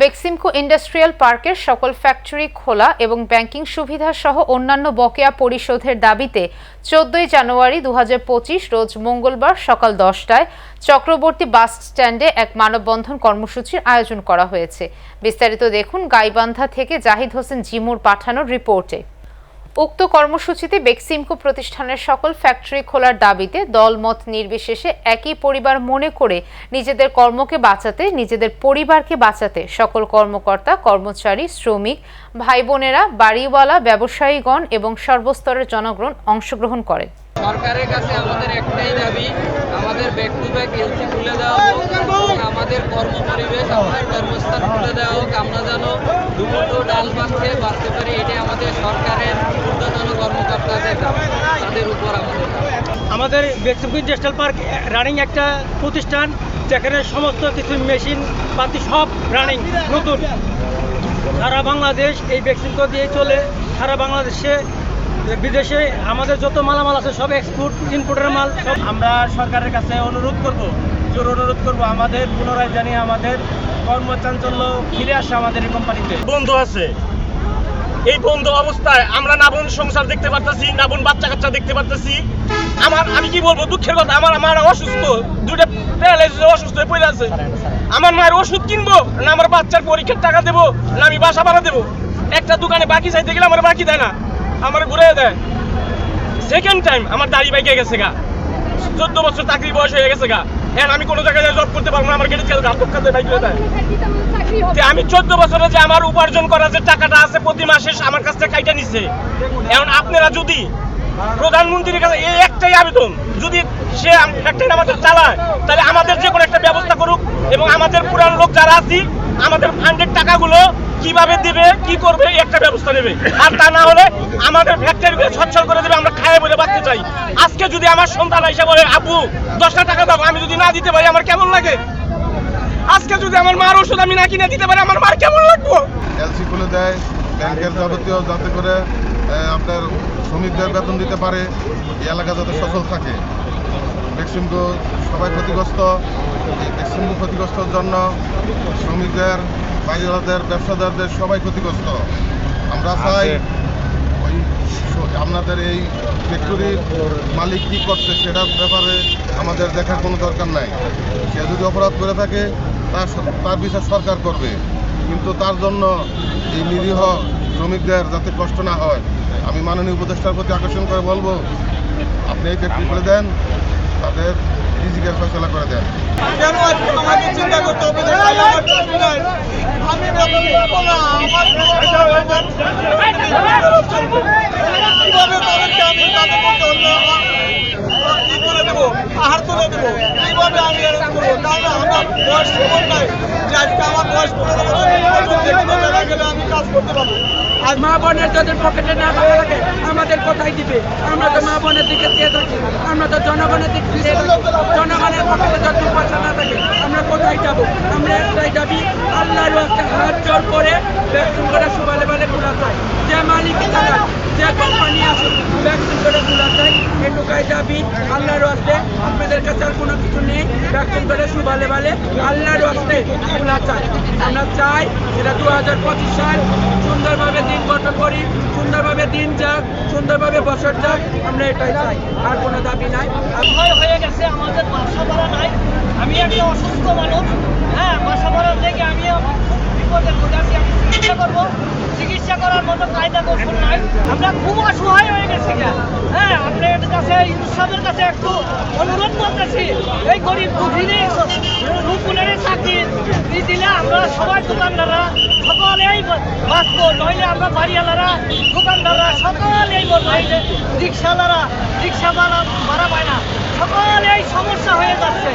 Beximco industrial পার্কের সকল factory খোলা এবং ব্যাংকিং সুবিধা সহ অন্যান্য বকেয়া পরিশোধের দাবিতে চোদ্দই জানুয়ারি দু হাজার পঁচিশ রোজ মঙ্গলবার সকাল দশটায় চক্রবর্তী বাস স্ট্যান্ডে এক মানববন্ধন কর্মসূচির আয়োজন করা হয়েছে। বিস্তারিত দেখুন গাইবান্ধা থেকে জাহিদ হোসেন জিমুর পাঠানোর রিপোর্টে। উক্ত কর্মসূচিতে বেক্সিমকো প্রতিষ্ঠানের সকল ফ্যাক্টরি খোলার দাবিতে দলমত নির্বিশেষে একই পরিবার মনে করে নিজেদের কর্মকে বাঁচাতে, নিজেদের পরিবারকে বাঁচাতে সকল কর্মকর্তা, কর্মচারী, শ্রমিক ভাই বোনেরা বাড়িওয়ালা, ব্যবসায়ীগণ এবং সর্বস্তরের জনগণ অংশগ্রহণ করেন। সরকারের কাছে আমাদের একটাই দাবি, আমাদের ব্যাক টু ব্যাক এলসি খুলে দেওয়া হোক আমাদের কর্মপরিবেশ, আমাদের কর্মস্থান খুলে দেওয়া হোক। আমরা যেন ডাল খেয়ে বাঁচতে পারি, এটাই আমাদের সরকারের ঊর্ধ্বতন কর্মকর্তাদের দাবি তাদের উপর আমাদের। আমাদের ইন্ডাস্ট্রিয়াল পার্ক রানিং একটা প্রতিষ্ঠান, যেখানে সমস্ত কিছু মেশিন পাতি সব রানিং নতুন। সারা বাংলাদেশ এই বেক্সিমকো দিয়ে চলে। সারা বাংলাদেশে, বিদেশে আমাদের যত মালামাল আছে, সব এক্সপোর্ট ইনপোর্টের মাল, সব আমরা সরকারের কাছে অনুরোধ করব, জোর অনুরোধ করব আমাদের, পুনরায় জানিয়ে আমাদের কর্মচাঞ্চল্য ফিরে আসে আমাদের এই কোম্পানিতে বন্ধ আছে এই বন্ধ অবস্থায় আমরা না বোন সংসার দেখতে পারতেছি না বোন বাচ্চা কাচ্চা দেখতে পারতেছি। আমার আমি কি বলব? দুঃখের কথা আমার আমার অসুস্থ দুটো প্যারালাইসিস অসুস্থ হয়ে পড়ে আছে। আমার মায়ের ওষুধ কিনবো না আমার বাচ্চার পরীক্ষার টাকা দেবো না আমি বাসা ভাড়া দেবো? একটা দোকানে বাকি চাইতে গেলে আমার বাকি দেয় না আমার ঘুরে দেয়। সেকেন্ড টাইম আমার দাড়ি বাইকে গেছে গা। চোদ্দ বছর চাকরি বয়স হয়ে গেছে গা। হ্যাঁ আমি কোনো জায়গায় জব করতে পারব না, আমার গেটে ছেলে ঘাত খাতে যে আমি চোদ্দ বছরে যে আমার উপার্জন করা যে টাকাটা আছে, প্রতি মাসে আমার কাছ থেকে কাইটা নিছে। এখন আপনারা যদি প্রধানমন্ত্রীর কাছে এই একটাই আবেদন, যদি সে ফ্যাক্টরি আমাদের চালায়, তাহলে আমাদের যে কোনো একটা ব্যবস্থা করুক এবং আমাদের পুরান লোক যারা আছি, আমাদের ফান্ডের টাকাগুলো কীভাবে দিবে, কি করবে একটা ব্যবস্থা নেবে। আর তা না হলে আমাদের ফ্যাক্টরিগুলো সচ্ছল করে দেবে, আমরা খায় বলে বাঁচতে চাই। আজকে যদি আমার সন্তান এসে বলে আবু দশটা টাকা দাও, আমি যদি না দিতে পারি, আমার কেমন লাগে? আজকে যদি আমার মার ওষুধ আমি না কিনে দিতে পারি, আমার মার কেমন লাগবো? এলসি খুলে দেয়, ব্যাংকের যাবতীয় যাতে করে আপনার শ্রমিকদের বেতন দিতে পারে এই এলাকা যাতে সচল থাকে। বেক্সিমকো সবাই ক্ষতিগ্রস্ত এই বেক্সিমকো ক্ষতিগ্রস্তর জন্য শ্রমিকদের বাইরেদের ব্যবসাদারদের সবাই ক্ষতিগ্রস্ত। আমরা চাই ওই আপনাদের এই ফ্যাক্টরির মালিক কী করছে সেটার ব্যাপারে আমাদের দেখার কোনো দরকার নাই। সে যদি অপরাধ করে থাকে তার তার বিচার সরকার করবে। কিন্তু তার জন্য এই নিরীহ শ্রমিকদের যাতে কষ্ট না হয় আমি মাননীয় উপদেষ্টার প্রতি আকর্ষণ করে বলব, আপনি এই ফ্যাক্টরি করে দেন, তাদের রিজিকের ফয়সলা করে দেন। আমাকে চিন্তা করতে হবে আহার তুলে দেবো কীভাবে আমি করব আর মা বোনের যাদের পকেটে না টাকা লাগে আমাদের কোথায় দিবে? আমরা তো মা বোনের দিকে চেয়ে থাকি। আমরা তো জনগণের দিকে চেয়ে থাকি। জনগণের পকেটে যত পয়সা না থাকে, আমরা কোথায় যাব? আমরা একটাই দাবি, আল্লাহর একটা হাত জোর করে ভ্যাকসিন করে সুবালে বালে খোলা চাই যে মালিক চালায় যে কোম্পানি আছে, ভ্যাকসিন করে খোলা চাই এটুকাই দাবি, আল্লাহর আসতে আপনাদের কাছে আর কোনো ভ্যাকসিন করে সুবালে বালে আল্লাহর আসতে আমরা চাই। আমরা চাই যেটা দু হাজার পঁচিশ সাল সুন্দরভাবে দিন গঠন করি, সুন্দরভাবে দিন যাক, সুন্দরভাবে বছর যাক, আমরা এটাই চাই। আর কোনো দাবি নাই। ভয় হয়ে গেছে, আমাদের বাসা ভাড়া নাই। আমি একটা অসুস্থ মানুষ হ্যাঁ বাসা ভাড়া থেকে আমি বিপদের মধ্যে আছি আমি চিকিৎসা করব। চিকিৎসা করার মতো কায়দা কৌশল নাই। আমরা খুব অসহায় হয়ে গেছি হ্যাঁ আপনার কাছে ইউসাবের কাছে একটু অনুরোধ করতেছি। এই গরিব দুঃখীরে রূপুনের চাকরি দিলে আমরা সবাই দোকানদাররা, সকলেই বাঁচবো। নইলে আমরা বাড়িওয়ালারা, দোকানদাররা সকলেই বলব এই যে রিক্সাওয়ালারা রিক্সা ভাড়া ভাড়া পায় না। সকলেই সমস্যা হয়ে যাচ্ছে।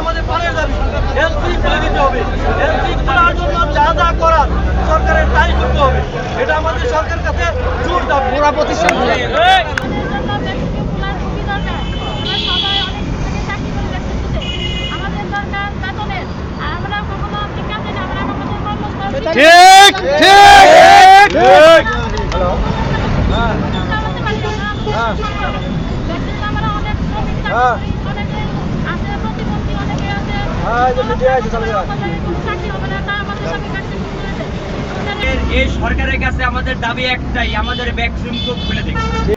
আমাদের পাশে যাবে। হেলথি খুলে দিতে হবে। হেলথি খোলার জন্য যা যা করার সরকারের তাই করতে হবে। এটা আমাদের সরকারের কাছে জোর দাবি পুরা প্রতিষ্ঠান ঠিক ঠিক ঠিক। আমরা অনেক শ্রমিক চাকরি করি, অনেকে আছে প্রতিবন্ধী অনেকে আছে এই সরকারের কাছে আমাদের দাবি একটাই আমাদের ভ্যাকসিন খুলে দেবে